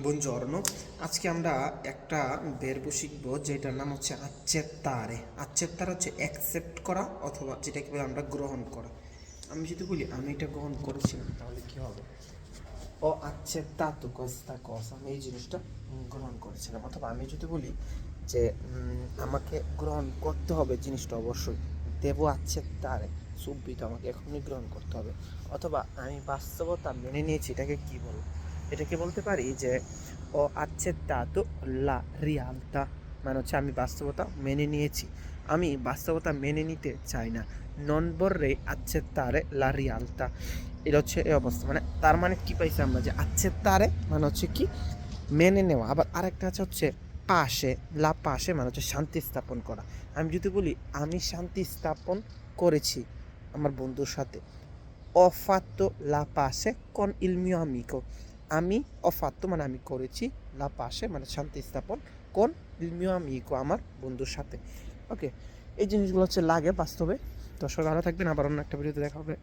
বুনজর্নো আজকে আমরা একটা বেরবো শিখব যেটার নাম হচ্ছে আচ্ছেত্তারে আচ্ছেত্তার হচ্ছে অ্যাকসেপ্ট করা অথবা যেটাকে বলে আমরা গ্রহণ করা। আমি যদি বলি, আমি এটা গ্রহণ করেছিলাম, তাহলে কি হবে? ও accettato questa কস আমি এই জিনিসটা গ্রহণ করেছিলাম। অথবা আমি যদি বলি যে আমাকে গ্রহণ করতে হবে জিনিসটা অবশ্যই, দেব accettare সুবিধা আমাকে এখনই গ্রহণ করতে হবে। অথবা আমি বাস্তবতা মেনে নিয়েছি, এটাকে কী বলব? এটাকে বলতে পারি যে ও আচ্ছে তা তো লা রিয়ালতা মানে হচ্ছে আমি বাস্তবতা মেনে নিয়েছি। আমি বাস্তবতা মেনে নিতে চাই না। নন vorrei accettare লা রিয়ালতা এটা হচ্ছে এই অবস্থা। মানে তার মানে কি পাইছি আমরা যে accettare মানে হচ্ছে কি মেনে নেওয়া। আবার আরেকটা আছে হচ্ছে পাশে, লা পাশে মানে হচ্ছে শান্তি স্থাপন করা। আমি যদি বলি, আমি শান্তি স্থাপন করেছি আমার বন্ধুর সাথে। la pace con il mio amico আমি ho তো মানে আমি করেছি লা পাশে মানে শান্তি স্থাপন, কোন ইলমিও আমি ইকো আমার বন্ধুর সাথে। ওকে, এই জিনিসগুলো হচ্ছে লাগে বাস্তবে। দর্শক, ভালো থাকবেন, আবার অন্য একটা ভিডিওতে দেখা হবে।